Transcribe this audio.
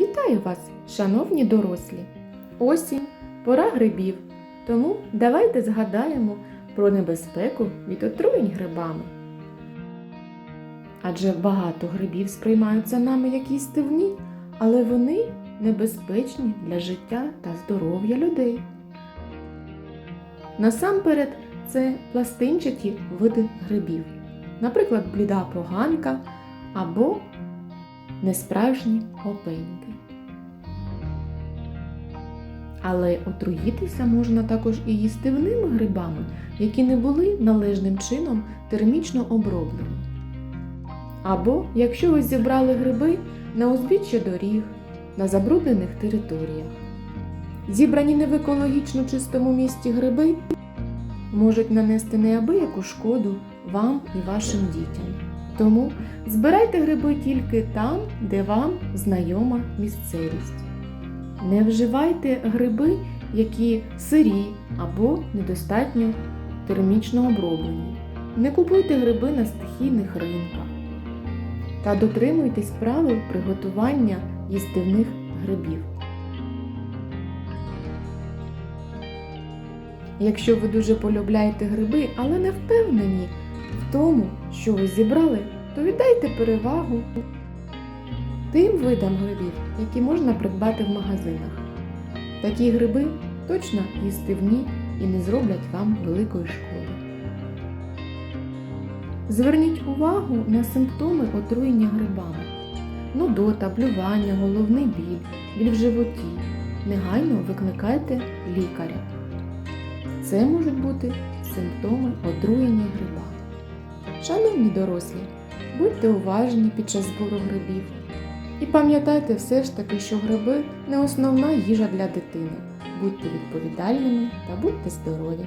Вітаю вас, шановні дорослі! Осінь, пора грибів. Тому давайте згадаємо про небезпеку від отруєнь грибами. Адже багато грибів сприймаються нами як їстивні, але вони небезпечні для життя та здоров'я людей. Насамперед, це пластинчаті види грибів, наприклад, бліда поганка або несправжні опеньки. Але отруїтися можна також і їстивними грибами, які не були належним чином термічно оброблені. Або якщо ви зібрали гриби на узбіччя доріг, на забруднених територіях. Зібрані не в екологічно чистому місті гриби можуть нанести неабияку шкоду вам і вашим дітям. Тому збирайте гриби тільки там, де вам знайома місцевість. Не вживайте гриби, які сирі або недостатньо термічно оброблені. Не купуйте гриби на стихійних ринках. Та дотримуйтесь правил приготування їстивних грибів. Якщо ви дуже полюбляєте гриби, але не впевнені в тому, що ви зібрали, то віддайте перевагу тим видам грибів, які можна придбати в магазинах. Такі гриби точно їстивні і не зроблять вам великої шкоди. Зверніть увагу на симптоми отруєння грибами. Нудота, блювання, головний біль, біль в животі. Негайно викликайте лікаря. Це можуть бути симптоми отруєння грибами. Шановні дорослі, будьте уважні під час збору грибів. І пам'ятайте все ж таки, що гриби не основна їжа для дитини. Будьте відповідальними та будьте здорові!